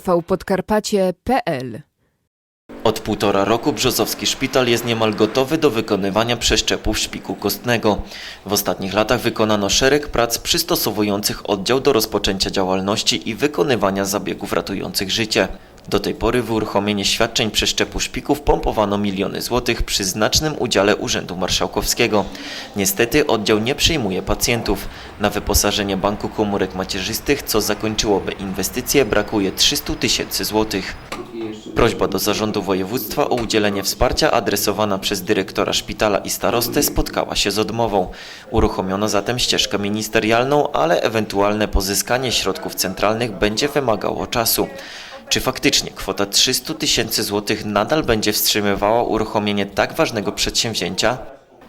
tvpodkarpacie.pl Od półtora roku Brzozowski Szpital jest niemal gotowy do wykonywania przeszczepów szpiku kostnego. W ostatnich latach wykonano szereg prac przystosowujących oddział do rozpoczęcia działalności i wykonywania zabiegów ratujących życie. Do tej pory w uruchomienie świadczeń przeszczepu szpików pompowano miliony złotych przy znacznym udziale Urzędu Marszałkowskiego. Niestety oddział nie przyjmuje pacjentów. Na wyposażenie Banku Komórek Macierzystych, co zakończyłoby inwestycje, brakuje 300 tysięcy złotych. Prośba do Zarządu Województwa o udzielenie wsparcia adresowana przez dyrektora szpitala i starostę spotkała się z odmową. Uruchomiono zatem ścieżkę ministerialną, ale ewentualne pozyskanie środków centralnych będzie wymagało czasu. Czy faktycznie kwota 300 tysięcy złotych nadal będzie wstrzymywała uruchomienie tak ważnego przedsięwzięcia?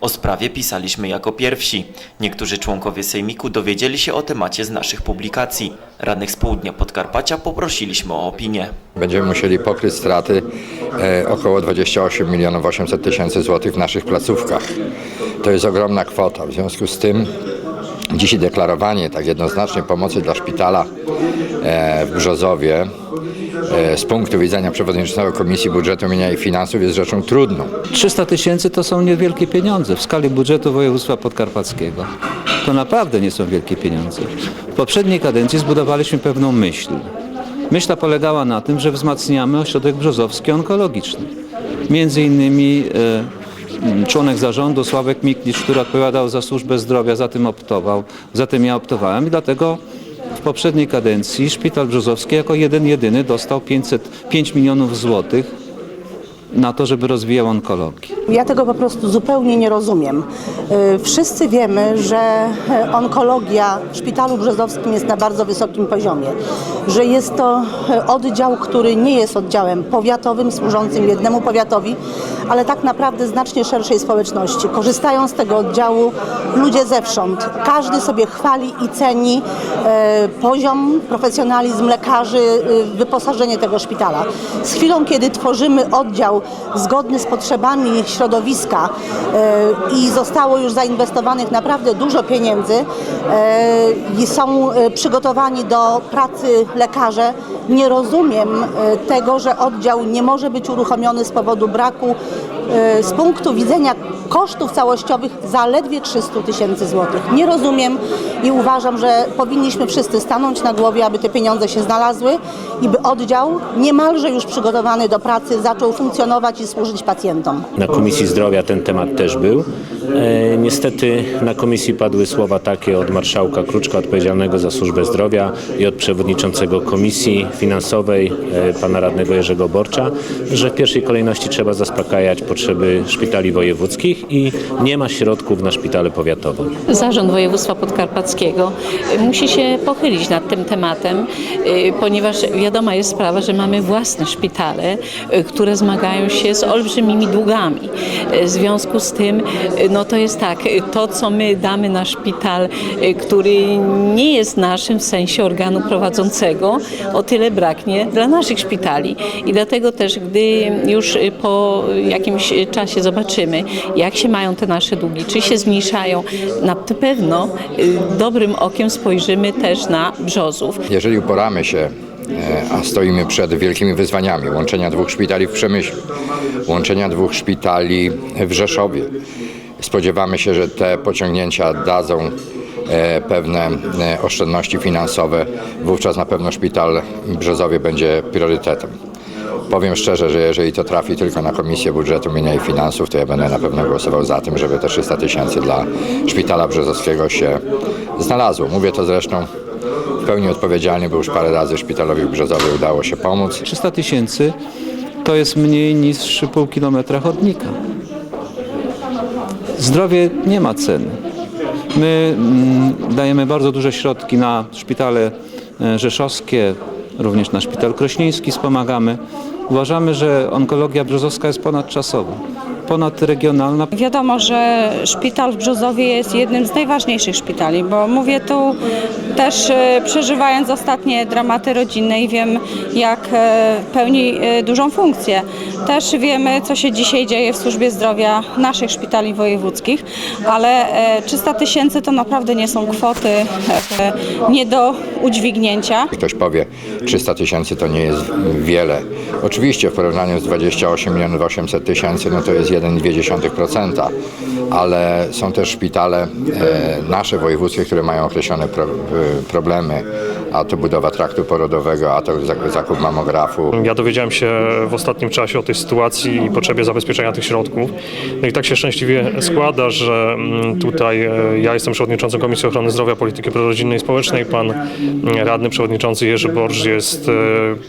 O sprawie pisaliśmy jako pierwsi. Niektórzy członkowie Sejmiku dowiedzieli się o temacie z naszych publikacji. Radnych z południa Podkarpacia poprosiliśmy o opinię. Będziemy musieli pokryć straty e, około 28 milionów 800 tysięcy złotych w naszych placówkach. To jest ogromna kwota. W związku z tym dzisiaj deklarowanie tak jednoznacznie pomocy dla szpitala e, w Brzozowie z punktu widzenia przewodniczącego Komisji Budżetu Mienia i Finansów jest rzeczą trudną. 300 tysięcy to są niewielkie pieniądze w skali budżetu województwa podkarpackiego. To naprawdę nie są wielkie pieniądze. W poprzedniej kadencji zbudowaliśmy pewną myśl. Myśl ta polegała na tym, że wzmacniamy ośrodek brzozowski onkologiczny. Między innymi e, członek zarządu Sławek Miklicz, który odpowiadał za służbę zdrowia, za tym optował, za tym ja optowałem i dlatego w poprzedniej kadencji Szpital Brzozowski jako jeden jedyny dostał 500, 5 milionów złotych na to, żeby rozwijał onkologię. Ja tego po prostu zupełnie nie rozumiem. Y, Wszyscy wiemy, że e, onkologia w Szpitalu Brzozowskim jest na bardzo wysokim poziomie, że jest to e, oddział, który nie jest oddziałem powiatowym, służącym jednemu powiatowi, ale tak naprawdę znacznie szerszej społeczności. Korzystają z tego oddziału ludzie zewsząd. Każdy sobie chwali i ceni e, poziom, profesjonalizm lekarzy, e, wyposażenie tego szpitala. Z chwilą, kiedy tworzymy oddział zgodny z potrzebami środowiska e, i zostało już zainwestowanych naprawdę dużo pieniędzy e, i są e, przygotowani do pracy lekarze, nie rozumiem tego, że oddział nie może być uruchomiony z powodu braku z punktu widzenia kosztów całościowych zaledwie 300 tysięcy złotych. Nie rozumiem i uważam, że powinniśmy wszyscy stanąć na głowie, aby te pieniądze się znalazły i by oddział niemalże już przygotowany do pracy zaczął funkcjonować i służyć pacjentom. Na Komisji Zdrowia ten temat też był. E, niestety na komisji padły słowa takie od marszałka Kruczka odpowiedzialnego za służbę zdrowia i od przewodniczącego Komisji Finansowej e, pana radnego Jerzego Borcza, że w pierwszej kolejności trzeba zaspokajać potrzeby szpitali wojewódzkich i nie ma środków na szpitale powiatowe. Zarząd Województwa Podkarpackiego y, musi się pochylić nad tym tematem, y, ponieważ wiadoma jest sprawa, że mamy własne szpitale, y, które zmagają się z olbrzymimi długami. W związku z tym, no to jest tak, to co my damy na szpital, który nie jest naszym w sensie organu prowadzącego, o tyle braknie dla naszych szpitali. I dlatego też, gdy już po jakimś y, czasie zobaczymy, jak się mają te nasze długi, czy się zmniejszają, na pewno y, dobrym okiem spojrzymy też na Brzozów. Jeżeli uporamy się, e, a stoimy przed wielkimi wyzwaniami łączenia dwóch szpitali w Przemyślu, łączenia dwóch szpitali w Rzeszowie, spodziewamy się, że te pociągnięcia dadzą e, pewne e, oszczędności finansowe, wówczas na pewno szpital Brzozowie będzie priorytetem. Powiem szczerze, że jeżeli to trafi tylko na Komisję Budżetu Mienia i Finansów, to ja będę na pewno głosował za tym, żeby te 300 tysięcy dla Szpitala Brzozowskiego się znalazło. Mówię to zresztą w pełni odpowiedzialnie, bo już parę razy szpitalowi w Brzozowie udało się pomóc. 300 tysięcy to jest mniej niż pół kilometra chodnika. Zdrowie nie ma ceny. My mm, dajemy bardzo duże środki na szpitale e, rzeszowskie, również na szpital krośnieński wspomagamy. Uważamy, że onkologia brzozowska jest ponadczasowa. Ponadregionalna. Wiadomo, że szpital w Brzozowie jest jednym z najważniejszych szpitali, bo mówię tu też e, przeżywając ostatnie dramaty rodzinne i wiem, jak e, pełni e, dużą funkcję. Też wiemy, co się dzisiaj dzieje w służbie zdrowia naszych szpitali wojewódzkich, ale e, 300 tysięcy to naprawdę nie są kwoty nie do udźwignięcia. Ktoś powie, 300 tysięcy to nie jest wiele. Oczywiście w porównaniu z 28 milionów 800 tysięcy, no to jest 1,2%, ale są też szpitale e, nasze wojewódzkie, które mają określone e, problemy, a to budowa traktu porodowego, a to zak- zakup mamografu. Ja dowiedziałem się w ostatnim czasie o tej sytuacji i potrzebie zabezpieczenia tych środków. No i tak się szczęśliwie składa, że mm, tutaj e, ja jestem przewodniczącym Komisji Ochrony Zdrowia, Polityki Prorodzinnej i Społecznej. Pan mm, radny przewodniczący Jerzy Borż jest e,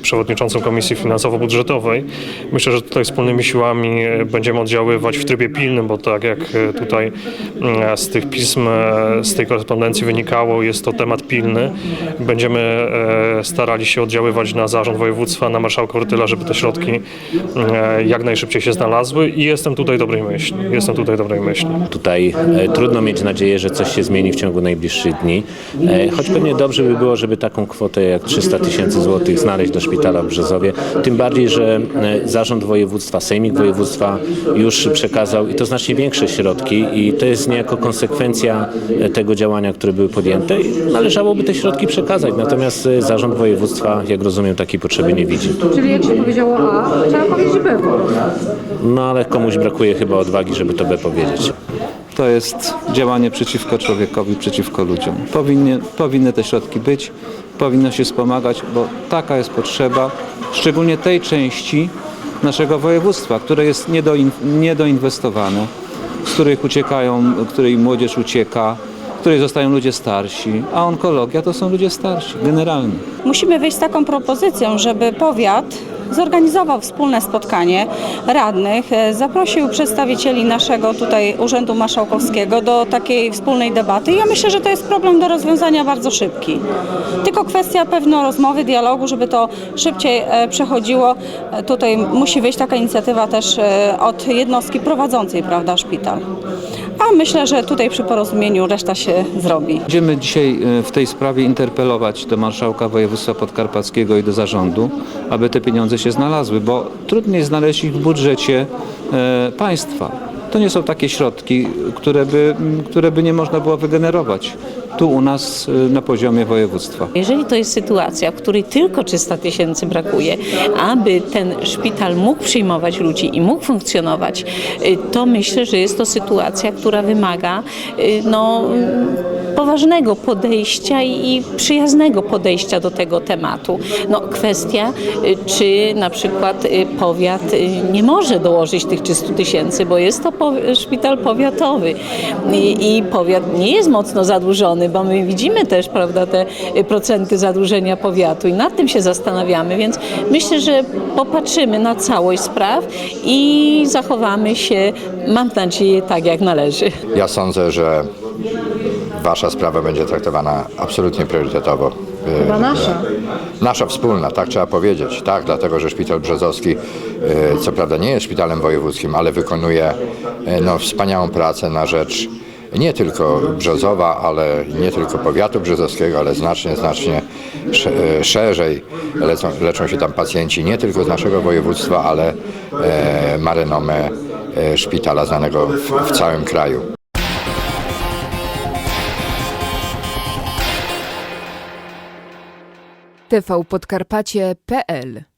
przewodniczącym Komisji Finansowo-Budżetowej. Myślę, że tutaj wspólnymi siłami e, będziemy oddziaływać w trybie pilnym, bo tak jak tutaj mm, z tych pism, z tej korespondencji wynikało, jest to temat pilny. Będziemy e, starali się oddziaływać na zarząd województwa, na marszałka Ortyla, żeby te środki e, jak najszybciej się znalazły i jestem tutaj dobrej myśli. Jestem tutaj dobrej myśli. Tutaj e, trudno mieć nadzieję, że coś się zmieni w ciągu najbliższych dni, choć pewnie dobrze by było, żeby taką kwotę jak 300 tysięcy złotych znaleźć do szpitala w Brzezowie, tym bardziej, że zarząd województwa, sejmik województwa już przekazał i to znacznie większe środki i to jest niejako konsekwencja tego działania, które były podjęte i należałoby te środki przekazać, natomiast e, zarząd województwa, jak rozumiem, takiej potrzeby nie widzi. Czyli jak się powiedziało A, trzeba powiedzieć B. No ale komuś brakuje chyba odwagi, żeby to B powiedzieć. To jest działanie przeciwko człowiekowi, przeciwko ludziom. Powinny, powinny te środki być, powinno się wspomagać, bo taka jest potrzeba, szczególnie tej części naszego województwa, które jest niedoin, niedoinwestowane, z których uciekają, której młodzież ucieka, której zostają ludzie starsi, a onkologia to są ludzie starsi, generalnie. Musimy wyjść z taką propozycją, żeby powiat zorganizował wspólne spotkanie radnych, e, zaprosił przedstawicieli naszego tutaj Urzędu Marszałkowskiego do takiej wspólnej debaty. Ja myślę, że to jest problem do rozwiązania bardzo szybki. Tylko kwestia pewno rozmowy, dialogu, żeby to szybciej e, przechodziło. E, Tutaj musi wyjść taka inicjatywa też od jednostki prowadzącej, prawda, szpital. A myślę, że tutaj przy porozumieniu reszta się zrobi. Będziemy dzisiaj e, w tej sprawie interpelować do marszałka województwa podkarpackiego i do zarządu, aby te pieniądze się znalazły, bo trudniej znaleźć ich w budżecie e, państwa. To nie są takie środki, które by, które by nie można było wygenerować tu u nas e, na poziomie województwa. Jeżeli to jest sytuacja, w której tylko 300 tysięcy brakuje, aby ten szpital mógł przyjmować ludzi i mógł funkcjonować, y, to myślę, że jest to sytuacja, która wymaga y, no, poważnego podejścia i przyjaznego podejścia do tego tematu. No, kwestia, y, czy na przykład y, powiat y, nie może dołożyć tych 300 tysięcy, bo jest to szpital powiatowy i powiat nie jest mocno zadłużony, bo my widzimy też prawda, te y, procenty zadłużenia powiatu i nad tym się zastanawiamy, więc myślę, że popatrzymy na całość spraw i zachowamy się, mam nadzieję, tak jak należy. Ja sądzę, że Wasza sprawa będzie traktowana absolutnie priorytetowo. Chyba nasza. Nasza wspólna, tak trzeba powiedzieć. Tak, dlatego że Szpital Brzozowski, e, co prawda nie jest szpitalem wojewódzkim, ale wykonuje no, wspaniałą pracę na rzecz nie tylko Brzozowa, ale nie tylko powiatu brzozowskiego, ale znacznie, znacznie e, szerzej leczą się tam pacjenci nie tylko z naszego województwa, ale e, ma renomę e, szpitala znanego w, w całym kraju. tvpodkarpacie.pl